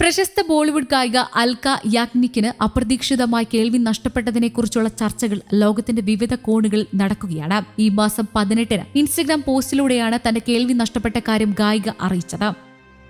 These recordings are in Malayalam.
പ്രശസ്ത ബോളിവുഡ് ഗായിക അൽക്ക യാഗ്നിക്കിന് അപ്രതീക്ഷിതമായി കേൾവി നഷ്ടപ്പെട്ടതിനെക്കുറിച്ചുള്ള ചർച്ചകൾ ലോകത്തിന്റെ വിവിധ കോണുകളിൽ നടക്കുകയാണ്. ഈ മാസം പതിനെട്ടിന് ഇൻസ്റ്റഗ്രാം പോസ്റ്റിലൂടെയാണ് തന്റെ കേൾവി നഷ്ടപ്പെട്ട കാര്യം ഗായിക അറിയിച്ചത്.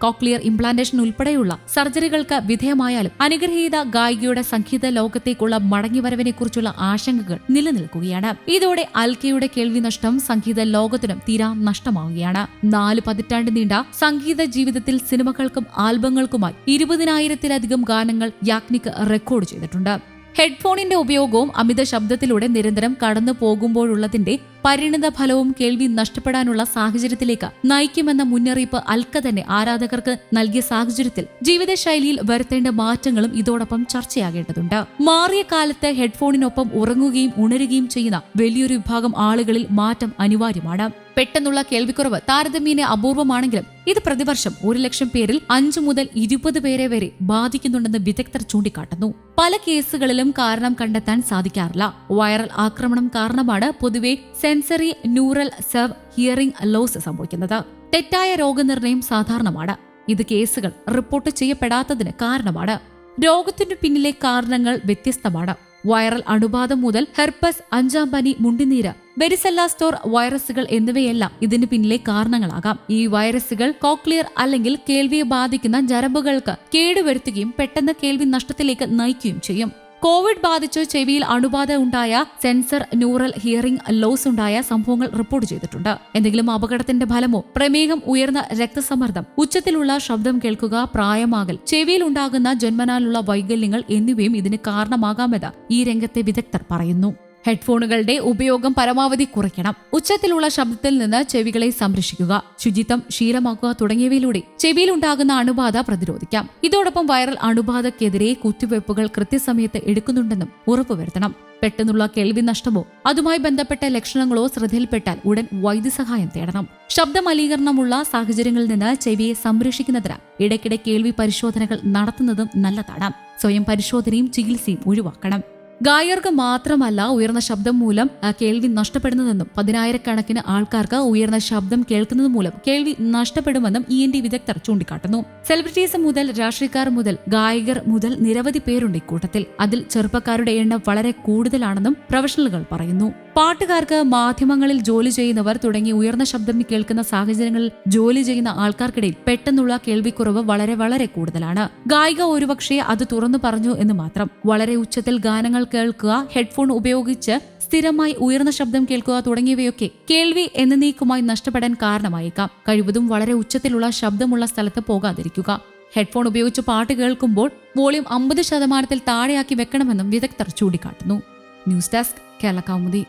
കോക്ലിയർ ഇംപ്ലാന്റേഷൻ ഉൾപ്പെടെയുള്ള സർജറികൾക്ക് വിധേയമായാലും അനുഗ്രഹീത ഗായികയുടെ സംഗീത ലോകത്തേക്കുള്ള മടങ്ങിവരവിനെക്കുറിച്ചുള്ള ആശങ്കകൾ നിലനിൽക്കുകയാണ്. ഇതോടെ അൽക്കയുടെ കേൾവി നഷ്ടം സംഗീത ലോകത്തിനും തീരാ നഷ്ടമാവുകയാണ്. നാല് പതിറ്റാണ്ട് നീണ്ട സംഗീത ജീവിതത്തിൽ സിനിമകൾക്കും ആൽബങ്ങൾക്കുമായി ഇരുപതിനായിരത്തിലധികം ഗാനങ്ങൾ യാഗ്നിക് റെക്കോർഡ് ചെയ്തിട്ടുണ്ട്. ഹെഡ്ഫോണിന്റെ ഉപയോഗവും അമിത ശബ്ദത്തിലൂടെ നിരന്തരം കടന്നു പോകുമ്പോഴുള്ളതിന്റെ പരിണിത ഫലവും കേൾവി നഷ്ടപ്പെടാനുള്ള സാഹചര്യത്തിലേക്ക് നയിക്കുമെന്ന മുന്നറിയിപ്പ് അൽക്ക തന്നെ ആരാധകർക്ക് നൽകിയ സാഹചര്യത്തിൽ ജീവിതശൈലിയിൽ വരുത്തേണ്ട മാറ്റങ്ങളും ഇതോടൊപ്പം ചർച്ചയാകേണ്ടതുണ്ട്. മാറിയ കാലത്ത് ഹെഡ്ഫോണിനൊപ്പം ഉറങ്ങുകയും ഉണരുകയും ചെയ്യുന്ന വലിയൊരു വിഭാഗം ആളുകളിൽ മാറ്റം അനിവാര്യമാണ്. പെട്ടെന്നുള്ള കേൾവിക്കുറവ് താരതമ്യേന അപൂർവമാണെങ്കിലും ഇത് പ്രതിവർഷം ഒരു ലക്ഷം പേരിൽ അഞ്ചു മുതൽ ഇരുപത് പേരെ വരെ ബാധിക്കുന്നുണ്ടെന്ന് വിദഗ്ധർ ചൂണ്ടിക്കാട്ടുന്നു. പല കേസുകളിലും കാരണം കണ്ടെത്താൻ സാധിക്കാറില്ല. വൈറൽ ആക്രമണം കാരണമാണ് പൊതുവെ sensory neural serve hearing loss സംഭവിക്കുന്നത്. തെറ്റായ രോഗനിർണയം സാധാരണമാണ്. ഇത് കേസുകൾ റിപ്പോർട്ട് ചെയ്യപ്പെടാത്തതിന് കാരണമാണ്. രോഗത്തിനു പിന്നിലെ കാരണങ്ങൾ വ്യത്യസ്തമാണ്. വൈറൽ അണുബാധ മുതൽ ഹെർപ്പസ് അഞ്ചാം പനി മുണ്ടിനീര് ബെരിസെല്ലാസ്റ്റോർ വൈറസുകൾ എന്നിവയെല്ലാം ഇതിന് പിന്നിലെ കാരണങ്ങളാകാം. ഈ വൈറസുകൾ കോക്ലിയർ അല്ലെങ്കിൽ കേൾവിയെ ബാധിക്കുന്ന ജരമ്പുകൾക്ക് കേടുവരുത്തുകയും പെട്ടെന്ന് കേൾവി നഷ്ടത്തിലേക്ക് നയിക്കുകയും ചെയ്യും. കോവിഡ് ബാധിച്ച് ചെവിയിൽ അണുബാധ ഉണ്ടായ സെൻസർ ന്യൂറൽ ഹിയറിംഗ് ലോസ് ഉണ്ടായ സംഭവങ്ങൾ റിപ്പോർട്ട് ചെയ്തിട്ടുണ്ട്. എന്തെങ്കിലും അപകടത്തിന്റെ ഫലമോ പ്രമേഹം ഉയർന്ന രക്തസമ്മർദ്ദം ഉച്ചത്തിലുള്ള ശബ്ദം കേൾക്കുക പ്രായമാകൽ ചെവിയിൽ ഉണ്ടാകുന്ന ജന്മനാലുള്ള വൈകല്യങ്ങൾ എന്നിവയും ഇതിന് കാരണമാകാമെന്ന് ഈ രംഗത്തെ വിദഗ്ധർ പറയുന്നു. ഹെഡ്ഫോണുകളുടെ ഉപയോഗം പരമാവധി കുറയ്ക്കണം. ഉച്ചത്തിലുള്ള ശബ്ദത്തിൽ നിന്ന് ചെവികളെ സംരക്ഷിക്കുക ശുചിത്വം ശീലമാക്കുക തുടങ്ങിയവയിലൂടെ ചെവിയിലുണ്ടാകുന്ന അണുബാധ പ്രതിരോധിക്കാം. ഇതോടൊപ്പം വൈറൽ അണുബാധക്കെതിരെ കുത്തിവയ്പ്പുകൾ കൃത്യസമയത്ത് എടുക്കുന്നുണ്ടെന്നും ഉറപ്പുവരുത്തണം. പെട്ടെന്നുള്ള കേൾവി നഷ്ടമോ അതുമായി ബന്ധപ്പെട്ട ലക്ഷണങ്ങളോ ശ്രദ്ധയിൽപ്പെട്ടാൽ ഉടൻ വൈദ്യസഹായം തേടണം. ശബ്ദമലീകരണമുള്ള സാഹചര്യങ്ങളിൽ നിന്ന് ചെവിയെ സംരക്ഷിക്കുന്നതിന് ഇടയ്ക്കിടെ കേൾവി പരിശോധനകൾ നടത്തുന്നതും നല്ലതാണ്. സ്വയം പരിശോധനയും ചികിത്സയും ഒഴിവാക്കണം. ഗായകർക്ക് മാത്രമല്ല ഉയർന്ന ശബ്ദം മൂലം കേൾവി നഷ്ടപ്പെടുന്നതെന്നും പതിനായിരക്കണക്കിന് ആൾക്കാർക്ക് ഉയർന്ന ശബ്ദം കേൾക്കുന്നത് മൂലം കേൾവി നഷ്ടപ്പെടുമെന്നും ഇ എൻ ഡി വിദഗ്ധർ ചൂണ്ടിക്കാട്ടുന്നു. സെലിബ്രിറ്റീസ് മുതൽ രാഷ്ട്രീയക്കാർ മുതൽ ഗായകർ മുതൽ നിരവധി പേരുണ്ട് ഇക്കൂട്ടത്തിൽ. അതിൽ ചെറുപ്പക്കാരുടെ എണ്ണം വളരെ കൂടുതലാണെന്നും പ്രൊഫഷണലുകൾ പറയുന്നു. പാട്ടുകാർക്ക് മാധ്യമങ്ങളിൽ ജോലി ചെയ്യുന്നവർ തുടങ്ങി ഉയർന്ന ശബ്ദം കേൾക്കുന്ന സാഹചര്യങ്ങളിൽ ജോലി ചെയ്യുന്ന ആൾക്കാർക്കിടയിൽ പെട്ടെന്നുള്ള കേൾവിക്കുറവ് വളരെ വളരെ കൂടുതലാണ്. ഗായിക ഒരുപക്ഷെ അത് തുറന്നു പറഞ്ഞു എന്ന് മാത്രം. വളരെ ഉച്ചത്തിൽ ഗാനങ്ങൾ കേൾക്കുക ഹെഡ്ഫോൺ ഉപയോഗിച്ച് സ്ഥിരമായി ഉയർന്ന ശബ്ദം കേൾക്കുക തുടങ്ങിയവയൊക്കെ കേൾവി എന്ന നീക്കുമായി നഷ്ടപ്പെടാൻ കാരണമായേക്കാം. കഴിവതും വളരെ ഉച്ചത്തിലുള്ള ശബ്ദമുള്ള സ്ഥലത്ത് പോകാതിരിക്കുക. ഹെഡ്ഫോൺ ഉപയോഗിച്ച് പാട്ട് കേൾക്കുമ്പോൾ വോളിയം അമ്പത് ശതമാനത്തിൽ താഴെയാക്കി വെക്കണമെന്നും വിദഗ്ധർ ചൂണ്ടിക്കാട്ടുന്നു. News desk Kerala Kaumudi.